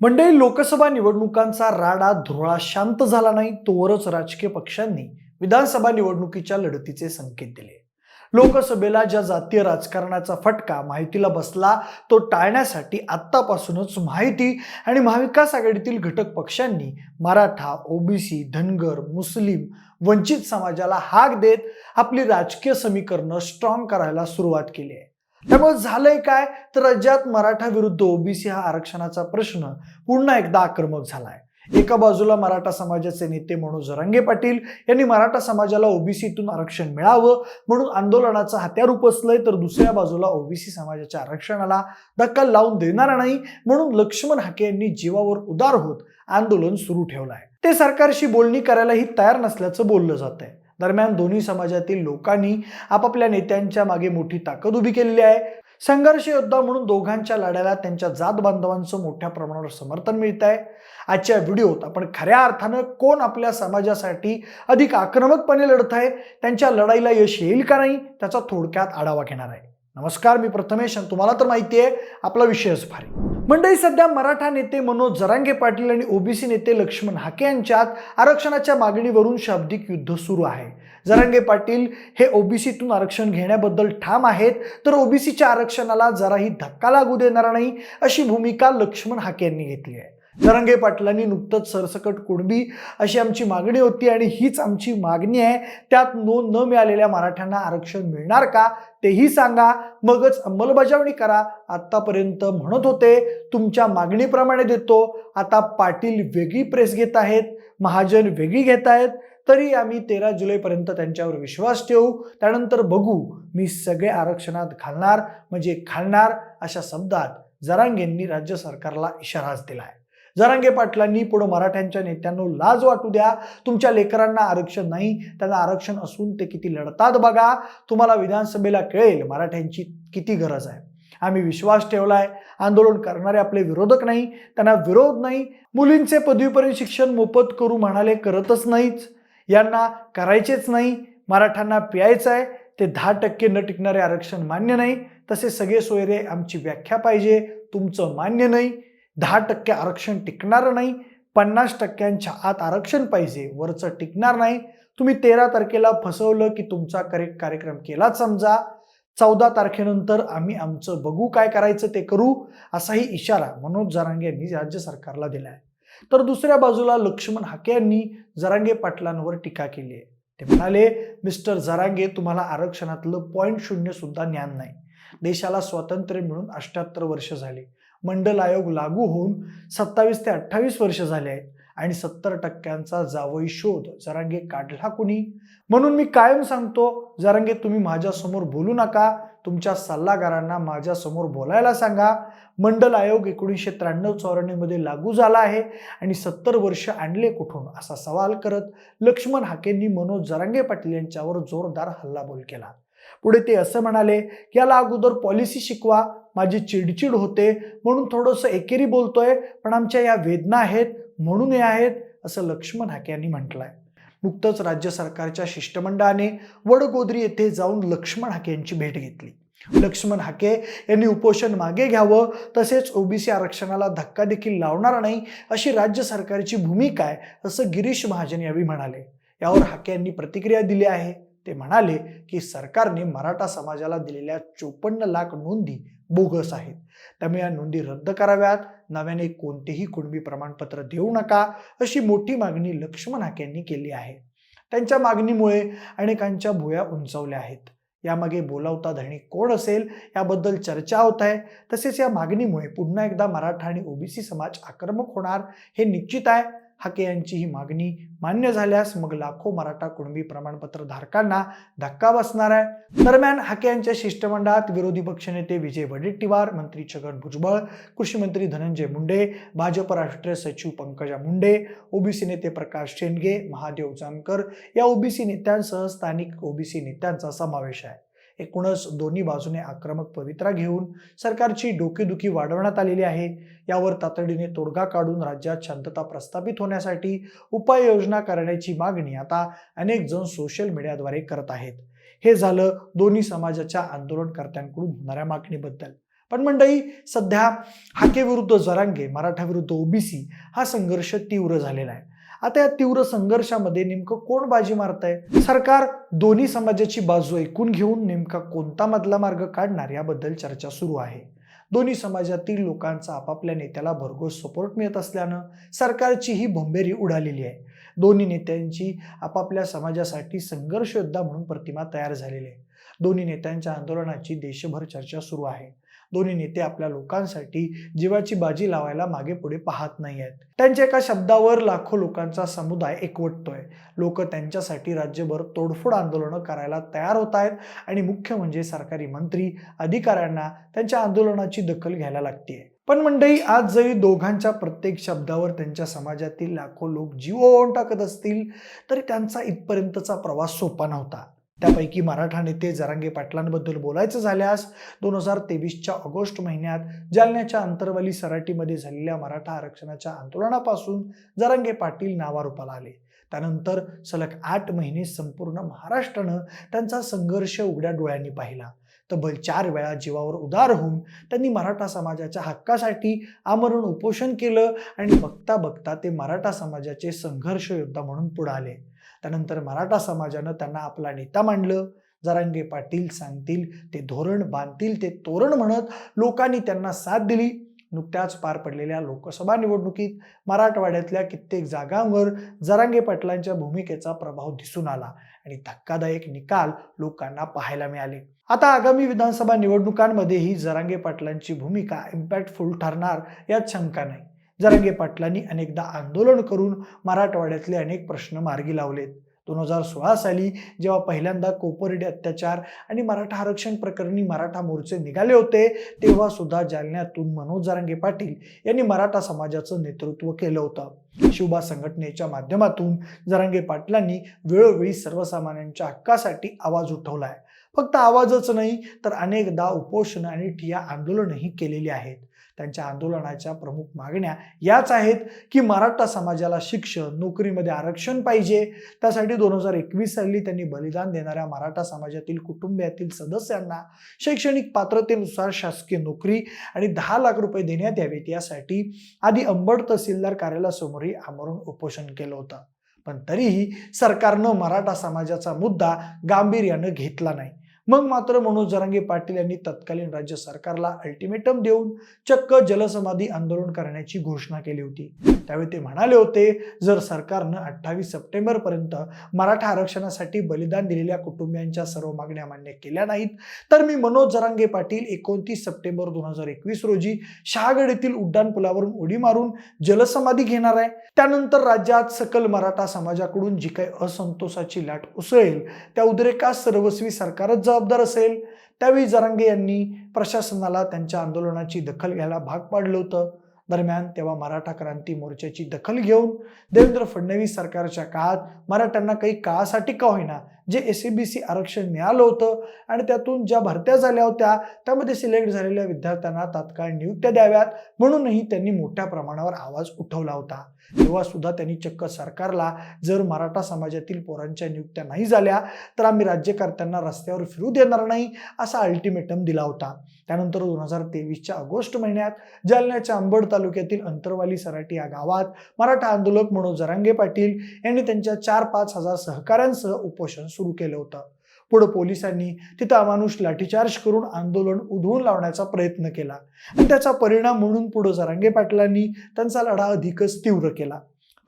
मंडळी लोकसभा निवडणुकांचा राडा धुरळा शांत झाला नाही तोवरच राजकीय पक्षांनी विधानसभा निवडणुकीच्या लढतीचे संकेत दिले. लोकसभेला ज्या जातीय राजकारणाचा फटका माहितीला बसला तो टाळण्यासाठी आत्तापासूनच माहिती आणि महाविकास आघाडीतील घटक पक्षांनी मराठा ओबीसी धनगर मुस्लिम वंचित समाजाला हाक देत आपली राजकीय समीकरणं स्ट्रॉंग करायला सुरुवात केली आहे. त्यामुळे झालंय काय? तर राज्यात मराठा विरुद्ध ओबीसी हा आरक्षणाचा प्रश्न पुन्हा एकदा आक्रमक झालाय. एका बाजूला मराठा समाजाचे नेते मनोज जरांगे पाटील यांनी मराठा समाजाला ओबीसीतून आरक्षण मिळावं म्हणून आंदोलनाचं हत्यार उपसलंय तर दुसऱ्या बाजूला ओबीसी समाजाच्या आरक्षणाला धक्का लावून देणार नाही म्हणून लक्ष्मण हाके यांनी जीवावर उदार होत आंदोलन सुरू ठेवलं आहे ते सरकारशी बोलणी करायलाही तयार नसल्याचं बोललं जात आहे दरम्यान दोन्ही समाजातील लोकांनी आपापल्या नेत्यांच्या मागे मोठी ताकद उभी केलेली आहे. संघर्ष योद्धा म्हणून दोघांच्या लढ्याला त्यांच्या जात बांधवांचं मोठ्या प्रमाणावर समर्थन मिळत आहे. आजच्या व्हिडिओत आपण खऱ्या अर्थानं कोण आपल्या समाजासाठी अधिक आक्रमकपणे लढत आहे त्यांच्या लढाईला यश येईल का नाही त्याचा थोडक्यात आढावा घेणार आहे. नमस्कार मी प्रथमेश तुम्हाला तर माहिती आहे आपला विषयच भारी. मंडळी सध्या मराठा नेते मनोज जरांगे पाटील आणि ओबीसी नेते लक्ष्मण हाके यांच्यात आरक्षणाच्या मागणीवरून शाब्दिक युद्ध सुरू आहे. जरांगे पाटील हे ओबीसीतून आरक्षण घेण्याबद्दल ठाम आहेत तर ओबीसीच्या आरक्षणाला जराही धक्का लागू देणार नाही अशी भूमिका लक्ष्मण हाके यांनी घेतली आहे. जरांगे पाटलांनी नुकतंच सरसकट कुणबी अशी आमची मागणी होती आणि हीच आमची मागणी आहे. त्यात नोंद न मिळालेल्या मराठ्यांना आरक्षण मिळणार का? तेही सांगा. मगच अंमलबजावणी करा. आत्तापर्यंत म्हणत होते तुमच्या मागणीप्रमाणे देतो. आता पाटील वेगळी प्रेस घेत आहेत महाजन वेगळी घेत आहेत. तरी आम्ही तेरा जुलैपर्यंत त्यांच्यावर विश्वास ठेवू. त्यानंतर बघू मी सगळे आरक्षणात घालणार म्हणजे घालणार अशा शब्दात जरांगेंनी राज्य सरकारला इशाराच दिला आहे जरांगे पाटलांनी पुढं मराठ्यांच्या नेत्यांना लाज वाटू द्या. तुमच्या लेकरांना आरक्षण नाही त्यांना आरक्षण असून ते किती लढतात बघा. तुम्हाला विधानसभेला कळेल मराठ्यांची किती गरज आहे. आम्ही विश्वास ठेवलाय आंदोलन करणारे आपले विरोधक नाही त्यांना विरोध नाही. मुलींचे पदवीपर्यंत शिक्षण मोफत करू म्हणाले करतच नाहीच यांना करायचेच नाही मराठ्यांना प्यायचं आहे. ते दहा टक्के न टिकणारे आरक्षण मान्य नाही. तसे सगळे सोयरे आमची व्याख्या पाहिजे तुमचं मान्य नाही. दहा टक्के आरक्षण टिकणार नाही पन्नास टक्क्यांच्या आत आरक्षण पाहिजे वरचं टिकणार नाही. तुम्ही तेरा तारखेला फसवलं की तुमचा करेक्ट कार्यक्रम केलाच समजा. चौदा तारखेनंतर आम्ही आमचं बघू काय करायचं ते करू असाही इशारा मनोज जरांगे यांनी राज्य सरकारला दिला आहे तर दुसऱ्या बाजूला लक्ष्मण हाके यांनी जरांगे पाटलांवर टीका केली आहे. ते म्हणाले मिस्टर जरांगे तुम्हाला आरक्षणातलं पॉईंट शून्य सुद्धा ज्ञान नाही. देशाला स्वातंत्र्य मिळून अष्ट्याहत्तर वर्ष झाली. मंडल आयोग लागू होऊन सत्तावीस ते अठ्ठावीस वर्ष झाले आहेत आणि सत्तर टक्क्यांचा जावई शोध जरांगे काढला कुणी? म्हणून मी कायम सांगतो जरांगे तुम्ही माझ्यासमोर बोलू नका तुमच्या सल्लागारांना माझ्यासमोर बोलायला सांगा. मंडल आयोग एकोणीसशे त्र्याण्णव चौऱ्याण्णवमध्ये लागू झाला आहे आणि सत्तर वर्ष आणले कुठून? असा सवाल करत लक्ष्मण हाकेंनी मनोज जरांगे पाटील यांच्यावर जोरदार हल्लाबोल केला. पुढे ते असं म्हणाले याला अगोदर पॉलिसी शिकवा माझी चिडचिड होते म्हणून थोडंसं एकेरी बोलतोय पण आमच्या या वेदना आहेत म्हणून हे आहेत असं लक्ष्मण हाके यांनी म्हटलंय. नुकतंच राज्य सरकारच्या शिष्टमंडळाने वडगोद्री येथे जाऊन लक्ष्मण हाके यांची भेट घेतली. लक्ष्मण हाके यांनी उपोषण मागे घ्यावं तसेच ओबीसी आरक्षणाला धक्का देखील लावणार नाही अशी राज्य सरकारची भूमिका आहे असं गिरीश महाजन यावेळी म्हणाले. यावर हाके यांनी प्रतिक्रिया दिली आहे. ते म्हणाले की सरकारने मराठा समाजाला दिलेल्या चोपन्न लाख नोंदी बोगस आहेत. त्यामुळे या नोंदी रद्द कराव्यात. नव्याने कोणतेही कुणबी प्रमाणपत्र देऊ नका अशी मोठी मागणी लक्ष्मण यांनी केली आहे. त्यांच्या मागणीमुळे अनेकांच्या भुया उंचावल्या आहेत. यामागे बोलावता धणी कोण असेल याबद्दल चर्चा होत आहे. तसेच या मागणीमुळे पुन्हा एकदा मराठा आणि ओबीसी समाज आक्रमक होणार हे निश्चित आहे. हाके यांची ही मागणी मान्य झाल्यास मग लाखो मराठा कुणबी प्रमाणपत्र धारकांना धक्का बसणार आहे. दरम्यान हाके यांच्या शिष्टमंडळात विरोधी पक्षनेते विजय वडेट्टीवार मंत्री छगन भुजबळ कृषी मंत्री धनंजय मुंडे भाजप राष्ट्रीय सचिव पंकजा मुंडे ओबीसी नेते प्रकाश शेंडगे महादेव जानकर या ओबीसी नेत्यांसह स्थानिक ओबीसी नेत्यांचा समावेश आहे. एकूणच दोन्ही बाजूने आक्रमक पवित्रा घेऊन सरकारची डोकेदुखी वाढवण्यात आलेली आहे. यावर तातडीने तोडगा काढून राज्यात शांतता प्रस्थापित होण्यासाठी उपाययोजना करण्याची मागणी आता अनेक जण सोशल मीडियाद्वारे करत आहेत. हे झालं दोन्ही समाजाच्या आंदोलनकर्त्यांकडून होणाऱ्या मागणीबद्दल. पण मंडळी सध्या हाके विरुद्ध जरांगे मराठा विरुद्ध ओबीसी हा संघर्ष तीव्र झालेला आहे. आता या तीव्र संघर्षामध्ये नेमकं कोण बाजी मारतंय? सरकार दोन्ही समाजाची बाजू ऐकून घेऊन नेमका कोणता मधला मार्ग काढणार याबद्दल चर्चा सुरू आहे. दोन्ही समाजातील लोकांचा आपापल्या नेत्याला भरघोस सपोर्ट मिळत असल्यानं सरकारची ही भोंबेरी उडालेली आहे. दोन्ही नेत्यांची आपापल्या समाजासाठी संघर्ष योद्धा म्हणून प्रतिमा तयार झालेली आहे. दोन्ही नेत्यांच्या आंदोलनाची देशभर चर्चा सुरू आहे. दोन्ही नेते आपल्या लोकांसाठी जीवाची बाजी लावायला मागे पुढे पाहत नाही आहेत त्यांच्या एका शब्दावर लाखो लोकांचा समुदाय एकवटतोय. लोक त्यांच्यासाठी राज्यभर तोडफोड आंदोलनं करायला तयार होत आहेत आणि मुख्य म्हणजे सरकारी मंत्री अधिकाऱ्यांना त्यांच्या आंदोलनाची दखल घ्यायला लागते पण मंडळी आज जरी दोघांच्या प्रत्येक शब्दावर त्यांच्या समाजातील लाखो लोक जीव होऊन टाकत असतील तरी त्यांचा इथपर्यंतचा प्रवास सोपा नव्हता. त्यापैकी मराठा नेते जरांगे पाटलांबद्दल बोलायचं झाल्यास दोन हजार तेवीसच्या ऑगस्ट महिन्यात जालन्याच्या अंतरवाली सराटीमध्ये झालेल्या मराठा आरक्षणाच्या आंदोलनापासून जरांगे पाटील नावारूपाला आले. त्यानंतर सलग आठ महिने संपूर्ण महाराष्ट्रानं त्यांचा संघर्ष उघड्या डोळ्यांनी पाहिला. तब्बल चार वेळा जीवावर उदार होऊन त्यांनी मराठा समाजाच्या हक्कासाठी आमरण उपोषण केलं आणि बघता बघता ते मराठा समाजाचे संघर्ष योद्धा म्हणून पुढे आले. त्यानंतर मराठा समाजानं त्यांना आपला नेता मांडलं. जरांगे पाटील सांगतील ते धोरण बांधतील ते तोरण म्हणत लोकांनी त्यांना साथ दिली. नुकत्याच पार पडलेल्या लोकसभा निवडणुकीत मराठवाड्यातल्या कित्येक जागांवर जरांगे पाटलांच्या भूमिकेचा प्रभाव दिसून आला आणि धक्कादायक निकाल लोकांना पाहायला मिळाले. आता आगामी विधानसभा निवडणुकांमध्येही जरांगे पाटलांची भूमिका इम्पॅक्टफुल ठरणार यात शंका नाही. जरांगे पाटलांनी अनेकदा आंदोलन करून मराठवाड्यातले अनेक प्रश्न मार्गी लावलेत. दोन हजार सोळा साली जेव्हा पहिल्यांदा कोपर्डे अत्याचार आणि मराठा आरक्षण प्रकरणी मराठा मोर्चे निघाले होते तेव्हा सुद्धा जालन्यातून मनोज जरांगे पाटील यांनी मराठा समाजाचं नेतृत्व केलं होतं. शिवबा संघटनेच्या माध्यमातून जरांगे पाटलांनी वेळोवेळी सर्वसामान्यांच्या हक्कासाठी आवाज उठवलाय. फक्त आवाजच नाही तर अनेकदा उपोषण आणि ठिया आंदोलनही केलेली आहेत. त्यांच्या आंदोलनाच्या प्रमुख मागण्या याच आहेत की मराठा समाजाला शिक्षण नोकरीमध्ये आरक्षण पाहिजे. त्यासाठी दोन हजार एकवीस साली त्यांनी बलिदान देणाऱ्या मराठा समाजातील कुटुंबियातील सदस्यांना शैक्षणिक पात्रतेनुसार शासकीय नोकरी आणि दहा लाख रुपये देण्यात यावेत. यासाठी आधी अंबड तहसीलदार कार्यालयासमोरही आमरण उपोषण केलं होतं. पण तरीही सरकारनं मराठा समाजाचा मुद्दा गांभीर्यानं घेतला नाही. मग मात्र मनोज जरांगे पाटील यांनी तत्कालीन राज्य सरकारला अल्टिमेटम देऊन चक्क जलसमाधी आंदोलन करण्याची घोषणा केली होती. त्यावेळी ते म्हणाले होते जर सरकारनं अठ्ठावीस सप्टेंबर पर्यंत मराठा आरक्षणासाठी बलिदान दिलेल्या कुटुंबियांच्या सर्व मागण्या मान्य केल्या नाहीत तर मी मनोज जरांगे पाटील एकोणतीस सप्टेंबर दोन हजार एकवीस रोजी शहागड येथील उड्डाण पुलावरून उडी मारून जलसमाधी घेणार आहे. त्यानंतर राज्यात सकल मराठा समाजाकडून जी काही असंतोषाची लाट उसळेल त्या उद्रेकास सर्वस्वी सरकारच जबाबदार जबाबदार असेल. त्यावेळी जरांगे यांनी प्रशासनाला त्यांच्या आंदोलनाची दखल घ्यायला भाग पाडलं होतं. दरम्यान तेव्हा मराठा क्रांती मोर्चाची दखल घेऊन देवेंद्र फडणवीस सरकारच्या काळात मराठ्यांना काही काळासाठी का होईना जे एस सी बी सी आरक्षण मिळालं होतं आणि त्यातून ज्या भरत्या झाल्या होत्या त्यामध्ये सिलेक्ट झालेल्या विद्यार्थ्यांना तात्काळ नियुक्त्या द्याव्यात म्हणूनही त्यांनी मोठ्या प्रमाणावर आवाज उठवला होता. तेव्हा सुद्धा त्यांनी चक्क सरकारला जर मराठा समाजातील पोरांच्या नियुक्त्या नाही झाल्या तर आम्ही राज्यकर्त्यांना रस्त्यावर फिरू देणार नाही असा अल्टिमेटम दिला होता. त्यानंतर दोन हजार तेवीसच्या ऑगस्ट महिन्यात जालन्याच्या अंबड तालुक्यातील अंतरवाली सराटी या गावात मराठा आंदोलक मनोज जरांगे पाटील यांनी त्यांच्या चार पाच हजार सहकाऱ्यांसह उपोषण सुरू केलं होतं. पुढे पोलिसांनी तिथं अमानुष लाठीचार्ज करून आंदोलन उधळून लावण्याचा प्रयत्न केला. आणि त्याचा परिणाम म्हणून पुढे जरांगे पाटलांनी त्यांचा लढा अधिकच तीव्र केला.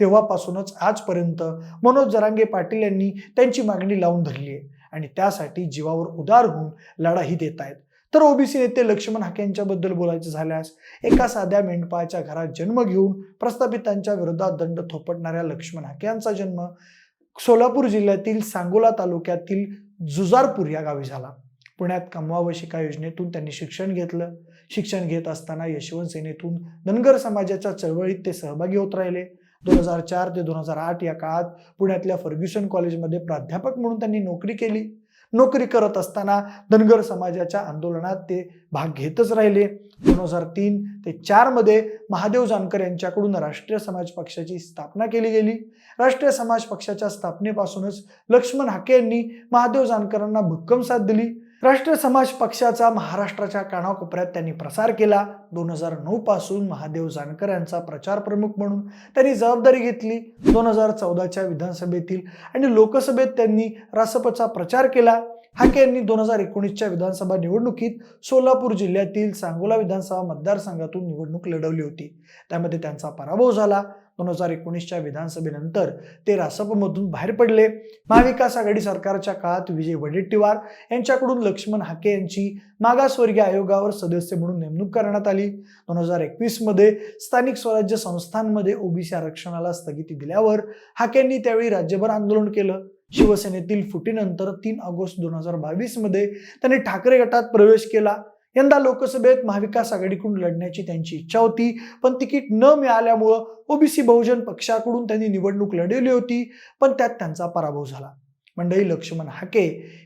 तेव्हापासूनच आजपर्यंत मनोज जरांगे पाटील यांनी त्यांची मागणी लावून धरली आहे. आणि त्यासाठी जीवावर उदार होऊन लढाही देत आहेत. तर ओबीसी नेते लक्ष्मण हाके यांच्याबद्दल बोलायचं झाल्यास एका साध्या मेंढपाळाच्या घरात जन्म घेऊन प्रस्थापितांच्या विरोधात दंड थोपटणाऱ्या लक्ष्मण हाके यांचा जन्म सोलापूर जिल्ह्यातील सांगोला तालुक्यातील जुजारपूर या गावी झाला. पुण्यात कमवा व शिका योजनेतून त्यांनी शिक्षण घेतलं. शिक्षण घेत असताना यशवंत सेनेतून धनगर समाजाच्या चळवळीत ते सहभागी होत राहिले. दोन हजार चार ते दोन हजार आठ या काळात पुण्यातल्या फर्ग्युसन कॉलेजमध्ये प्राध्यापक म्हणून त्यांनी नोकरी केली. नोकरी करत असताना धनगर समाजाच्या आंदोलनात ते भाग घेतच राहिले. दोन हजार तीन ते चारमध्ये महादेव जानकर यांच्याकडून राष्ट्रीय समाज पक्षाची स्थापना केली गेली. राष्ट्रीय समाज पक्षाच्या स्थापनेपासूनच लक्ष्मण हाके यांनी महादेव जानकरांना भक्कम साथ दिली. राष्ट्रीय समाज पक्षाचा महाराष्ट्राच्या कानाकोपऱ्यात त्यांनी प्रसार केला. दोन हजार नऊ पासून महादेव जानकर यांचा प्रचार प्रमुख म्हणून त्यांनी जबाबदारी घेतली. दोन हजार चौदाच्या विधानसभेतील आणि लोकसभेत त्यांनी रासपचा प्रचार केला. हाके यांनी दोन हजार एकोणीसच्या विधानसभा निवडणुकीत सोलापूर जिल्ह्यातील सांगोला विधानसभा मतदारसंघातून निवडणूक लढवली होती. त्यामध्ये त्यांचा पराभव झाला. दोन हजार एकोणीसच्या विधानसभेनंतर ते रासपमधून बाहेर पडले. महाविकास आघाडी सरकारच्या काळात विजय वडेट्टीवार यांच्याकडून लक्ष्मण हाके यांची मागासवर्गीय आयोगावर सदस्य म्हणून नेमणूक करण्यात आली. दोन हजार एकवीसमध्ये स्थानिक स्वराज्य संस्थांमध्ये ओबीसी आरक्षणाला स्थगिती दिल्यावर हाकेंनी त्यावेळी राज्यभर आंदोलन केलं. शिवसेनेतील फुटीनंतर तीन ऑगस्ट दोन हजार बावीसमध्ये त्यांनी ठाकरे गटात प्रवेश केला. यंदा लोकसभेत महाविकास आघाडीकडून लढण्याची त्यांची इच्छा होती पण तिकीट न मिळाल्यामुळं ओबीसी बहुजन पक्षाकडून त्यांनी निवडणूक लढवली होती पण त्यात त्यांचा पराभव झाला. मंडळी लक्ष्मण हाके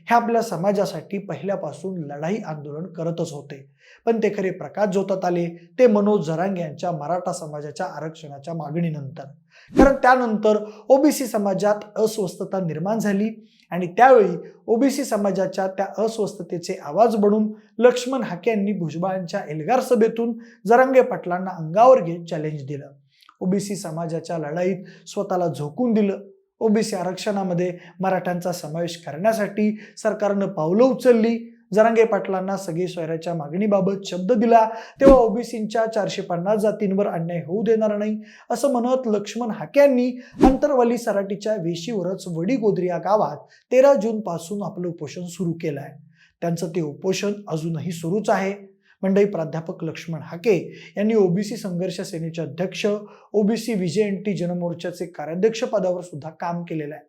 हे आपल्या समाजासाठी पहिल्यापासून लढाई आंदोलन करतच होते. पण ते खरे प्रकाश जोतात आले ते मनोज झरांग यांच्या मराठा समाजाच्या आरक्षणाच्या मागणीनंतर. कारण त्यानंतर ओबीसी समाजात अस्वस्थता निर्माण झाली आणि त्यावेळी ओबीसी समाजाच्या त्या अस्वस्थतेचे आवाज बनून लक्ष्मण हाके यांनी भुजबळांच्या एल्गार सभेतून जरांगे पाटलांना अंगावर घेत चॅलेंज दिलं. ओबीसी समाजाच्या लढाईत स्वतःला झोकून दिलं. ओबीसी आरक्षणामध्ये मराठ्यांचा समावेश करण्यासाठी सरकारनं पावलं उचलली. जरांगे पाटलांना सगळी स्वैराच्या मागणीबाबत शब्द दिला. तेव्हा ओबीसींच्या चारशे पन्नास जातींवर अन्याय होऊ देणार नाही असं म्हणत लक्ष्मण हाक्यांनी अंतरवाली सराटीच्या वेशीवरच वडीगोद्री या गावात तेरा जून पासून आपलं उपोषण सुरू केलं आहे त्यांचं ते उपोषण अजूनही सुरूच आहे. मंडई प्राध्यापक लक्ष्मण हाके यांनी ओबीसी संघर्ष सेनेचे अध्यक्ष ओबीसी विजय एन टी जनमोर्चाचे कार्याध्यक्ष पदावर सुद्धा काम केलेलं आहे.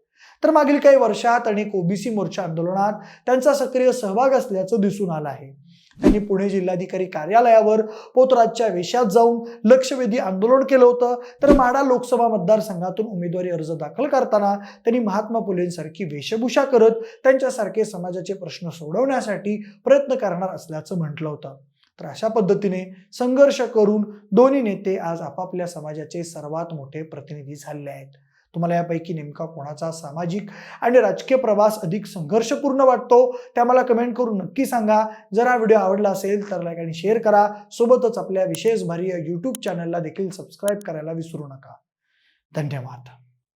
तर मागील काही वर्षात अनेक ओबीसी मोर्चा आंदोलनात त्यांचा सक्रिय सहभाग असल्याचं दिसून आलं आहे. त्यांनी पुणे जिल्हाधिकारी कार्यालयावर पोतराजच्या वेशात जाऊन लक्षवेधी आंदोलन केलं होतं. तर माडा लोकसभा मतदारसंघातून उमेदवारी अर्ज दाखल करताना त्यांनी महात्मा फुलेंसारखी वेशभूषा करत त्यांच्यासारखे समाजाचे प्रश्न सोडवण्यासाठी प्रयत्न करणार असल्याचं म्हटलं होतं. तर अशा पद्धतीने संघर्ष करून दोन्ही नेते आज आपापल्या समाजाचे सर्वात मोठे प्रतिनिधी झाले आहेत. तुम्हाला यापैकी नेमका कोणाचा सामाजिक आणि राजकीय प्रवास अधिक संघर्षपूर्ण वाटतो त्या मला कमेंट करून नक्की सांगा. जर हा व्हिडिओ आवडला असेल तर लाईक आणि शेअर करा. सोबतच आपल्या विशेष भारी यूट्यूब चॅनलला देखील सबस्क्राईब करायला विसरू नका. धन्यवाद.